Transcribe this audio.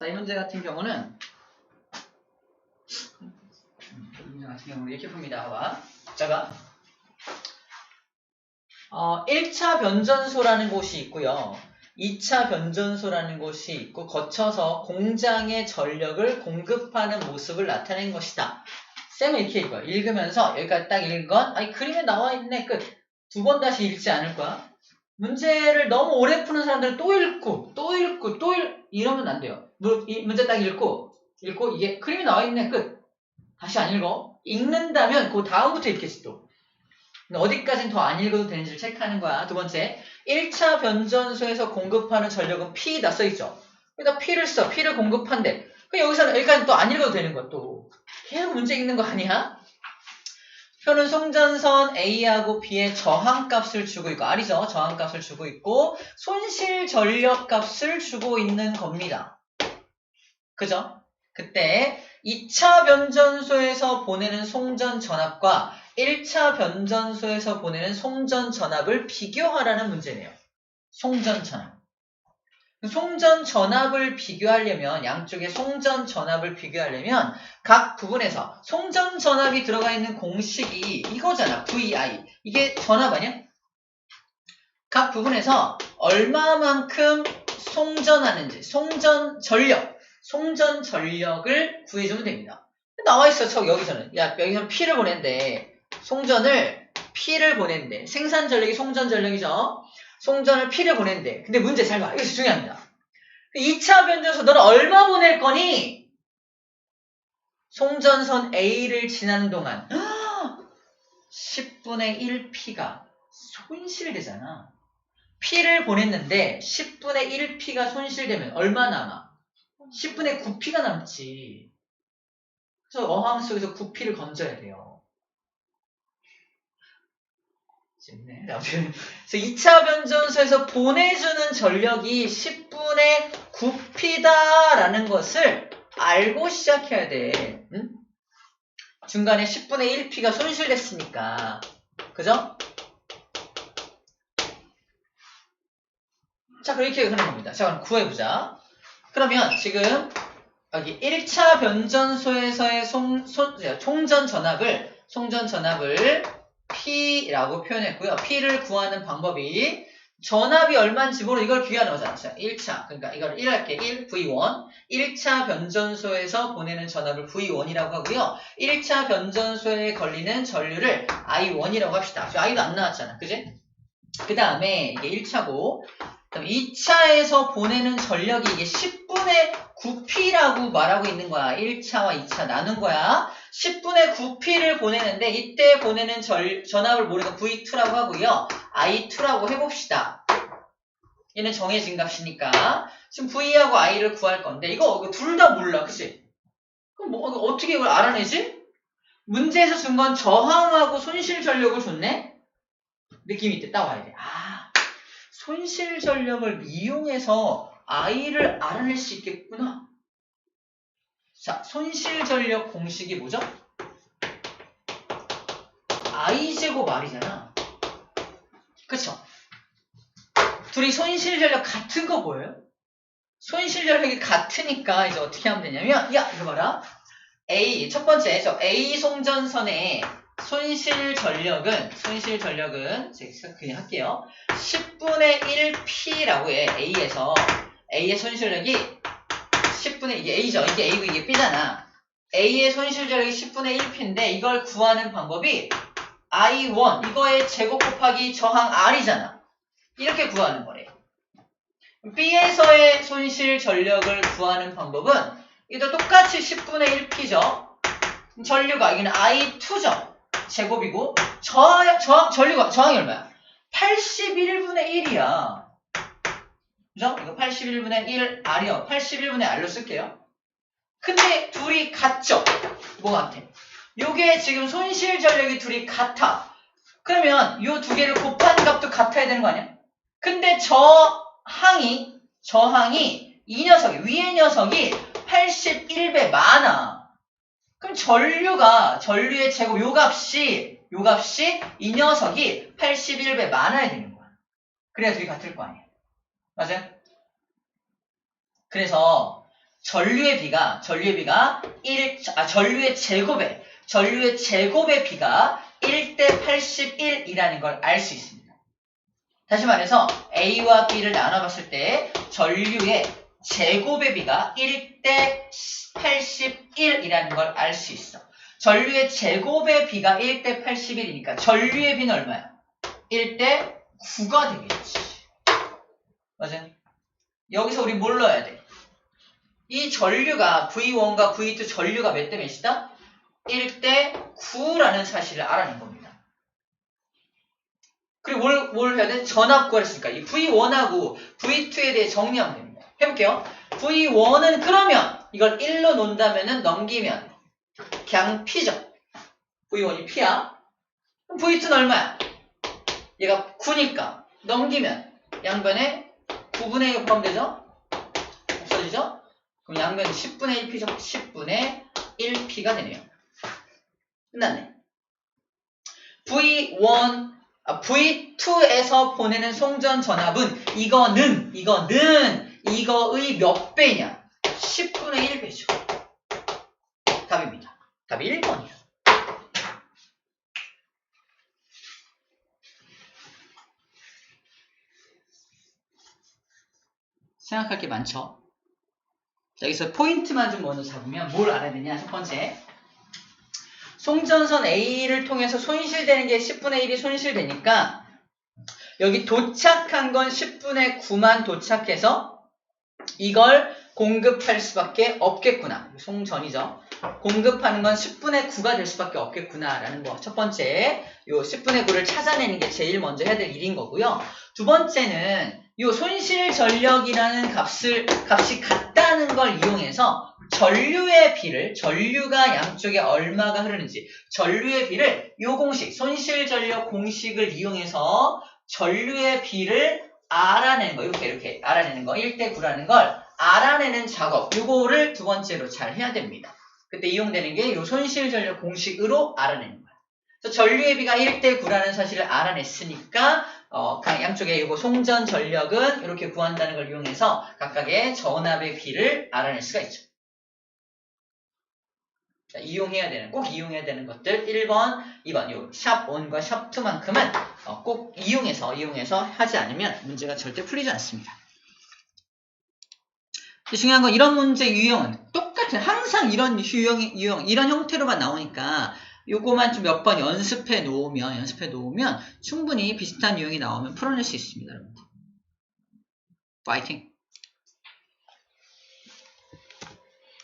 자, 이 문제 같은 경우는 이 문제 같은 경우는 이렇게 풉니다. 봐봐. 자가 어, 1차 변전소라는 곳이 있고요. 2차 변전소라는 곳이 있고 거쳐서 공장의 전력을 공급하는 모습을 나타낸 것이다. 쌤은 이렇게 읽어요. 읽으면서 여기까지 딱 읽건 아니 그림에 나와 있네 끝. 두 번 다시 읽지 않을 거야. 문제를 너무 오래 푸는 사람들은 또 읽고 또 읽고 또 읽, 이러면 안 돼요. 무- 이 문제 딱 읽고 읽고 이게 그림이 나와 있네 끝. 다시 안 읽어. 읽는다면 그 다음부터 읽겠지 또. 어디까지는 더 안 읽어도 되는지를 체크하는 거야. 두 번째, 1차 변전소에서 공급하는 전력은 P다 써있죠. 여기다 P를 써. P를 공급한대. 여기서는 여기까지 또 안 읽어도 되는 거야 또. 계속 문제 읽는 거 아니야? 표는 송전선 A하고 B의 저항값을 주고 있고, R이죠. 저항값을 주고 있고, 손실 전력값을 주고 있는 겁니다. 그죠? 그때 2차 변전소에서 보내는 송전 전압과 1차 변전소에서 보내는 송전 전압을 비교하라는 문제네요. 송전 전압. 송전 전압을 비교하려면 양쪽의 송전 전압을 비교하려면 각 부분에서 송전 전압이 들어가 있는 공식이 이거잖아. VI. 이게 전압 아니야? 각 부분에서 얼마만큼 송전하는지 송전 전력, 송전 전력을 구해주면 됩니다. 나와 있어, 저 여기서는. 야, 여기서는 P를 보낸대. 송전을 P를 보낸대. 생산 전력이 송전 전력이죠. 송전을 P를 보낸대. 근데 문제 잘 봐. 이것이 중요합니다. 2차 변전소 너는 얼마 보낼 거니? 송전선 A를 지나는 동안 10분의 1P가 손실되잖아. P를 보냈는데 10분의 1P가 손실되면 얼마 남아? 10분의 9P가 남지. 그래서 어항 속에서 9P를 건져야 돼요. 재밌네. 그래서 2차 변전소에서 보내주는 전력이 10분의 9P다라는 것을 알고 시작해야 돼. 응? 중간에 10분의 1P가 손실됐으니까. 그죠? 자, 그렇게 하는 겁니다. 자, 그럼 구해보자. 그러면 지금 여기 1차 변전소에서의 송, 소, 총전 전압을, 송전 전압을 P라고 표현했고요. P를 구하는 방법이 전압이 얼마인지 모르 이걸 비교하는 거잖아. 자, 1차. 그러니까 이걸 1 할게. 1 V1. 1차 변전소에서 보내는 전압을 V1이라고 하고요. 1차 변전소에 걸리는 전류를 I1이라고 합시다. 저 I도 안 나왔잖아. 그지? 그 다음에 이게 1차고 그럼 2차에서 보내는 전력이 이게 10분의 9P라고 말하고 있는 거야. 1차와 2차 나눈 거야. 10분의 9P를 보내는데 이때 보내는 절, 전압을 모르니까 V2라고 하고요. I2라고 해봅시다. 얘는 정해진 값이니까 지금 V하고 I를 구할 건데 이거 둘 다 몰라. 그치? 그럼 뭐 어떻게 이걸 알아내지? 문제에서 준 건 저항하고 손실 전력을 줬네? 느낌이 있대. 따와야 돼. 아, 손실 전력을 이용해서 I를 알아낼 수 있겠구나. 자, 손실 전력 공식이 뭐죠? I제곱 R이잖아. 그쵸? 둘이 손실 전력 같은 거 보여요? 손실 전력이 같으니까 이제 어떻게 하면 되냐면, 야, 이거 봐라. A, 첫 번째, 저 A 송전선의 손실 전력은, 손실 전력은, 제가 그냥 할게요. 10분의 1P라고 해, A에서. A의 손실력이 10분의, 이게 A죠. 이게 A고 이게 B잖아. A의 손실전력이 10분의 1P인데, 이걸 구하는 방법이 I1, 이거의 제곱 곱하기 저항 R이잖아. 이렇게 구하는 거래. B에서의 손실 전력을 구하는 방법은, 이도 똑같이 10분의 1P죠. 전류가, 여기는 I2죠. 제곱이고, 저, 저, 전류가, 저항이 얼마야? 81분의 1이야. 그죠? 이거 81분의 1 R이요. 81분의 R로 쓸게요. 근데 둘이 같죠? 뭐 같아? 요게 지금 손실 전력이 둘이 같아. 그러면 요 두 개를 곱한 값도 같아야 되는 거 아니야? 근데 저 항이, 저 항이 이 녀석이, 위의 녀석이 81배 많아. 그럼 전류가, 전류의 제곱 요 값이, 요 값이 이 녀석이 81배 많아야 되는 거야. 그래야 둘이 같을 거 아니야. 맞아요? 그래서 전류의 비가 전류의 비가 1, 아 전류의 제곱에 전류의 제곱의 비가 1대 81이라는 걸 알 수 있습니다. 다시 말해서 A와 B를 나눠봤을 때 전류의 제곱의 비가 1대 81이라는 걸 알 수 있어. 전류의 제곱의 비가 1대 81이니까 전류의 비는 얼마야? 1대 9가 되겠지. 맞아? 여기서 우리 뭘 넣어야 돼? 이 전류가 V1과 V2 전류가 몇 대 몇이다? 1대 9라는 사실을 알아낸 겁니다. 그리고 뭘, 뭘 해야 돼? 전압 구하랬으니까 이 V1하고 V2에 대해 정리하면 됩니다. 해볼게요. V1은 그러면 이걸 1로 놓는다면 넘기면 그냥 P죠. V1이 P야. 그럼 V2는 얼마야? 얘가 9니까 넘기면 양변에 9분의 1 포함되죠? 없어지죠? 그럼 양변이 10분의 1P죠? 10분의 1P가 되네요. 끝났네. V1, 아, V2에서 보내는 송전 전압은 이거는, 이거는, 이거의 몇 배냐? 10분의 1배죠. 답입니다. 답이 1번이야. 생각할 게 많죠? 자, 여기서 포인트만 좀 먼저 잡으면 뭘 알아야 되냐? 첫 번째. 송전선 A를 통해서 손실되는 게 10분의 1이 손실되니까 여기 도착한 건 10분의 9만 도착해서 이걸 공급할 수밖에 없겠구나. 송전이죠. 공급하는 건 10분의 9가 될 수밖에 없겠구나라는 거. 첫 번째, 요 10분의 9를 찾아내는 게 제일 먼저 해야 될 일인 거고요. 두 번째는 요 손실 전력이라는 값을 값이 같다는 걸 이용해서 전류의 비를 전류가 양쪽에 얼마가 흐르는지 전류의 비를 요 공식 손실 전력 공식을 이용해서 전류의 비를 알아내는 거 이렇게 이렇게 알아내는 거 1대 9라는 걸 알아내는 작업 요거를 두 번째로 잘 해야 됩니다. 그때 이용되는 게 요 손실 전력 공식으로 알아내는. 그래서 전류의 비가 1대 9라는 사실을 알아냈으니까 어, 양쪽에 이거 송전 전력은 이렇게 구한다는 걸 이용해서 각각의 전압의 비를 알아낼 수가 있죠. 자, 이용해야 되는, 꼭 이용해야 되는 것들 1번, 2번, 요 샵 1과 샵 2만큼은 어, 꼭 이용해서, 이용해서 하지 않으면 문제가 절대 풀리지 않습니다. 중요한 건 이런 문제 유형은 똑같은, 항상 이런 유형, 유형, 이런 형태로만 나오니까 요거만 좀 몇 번 연습해 놓으면, 연습해 놓으면 충분히 비슷한 유형이 나오면 풀어낼 수 있습니다, 여러분. 파이팅!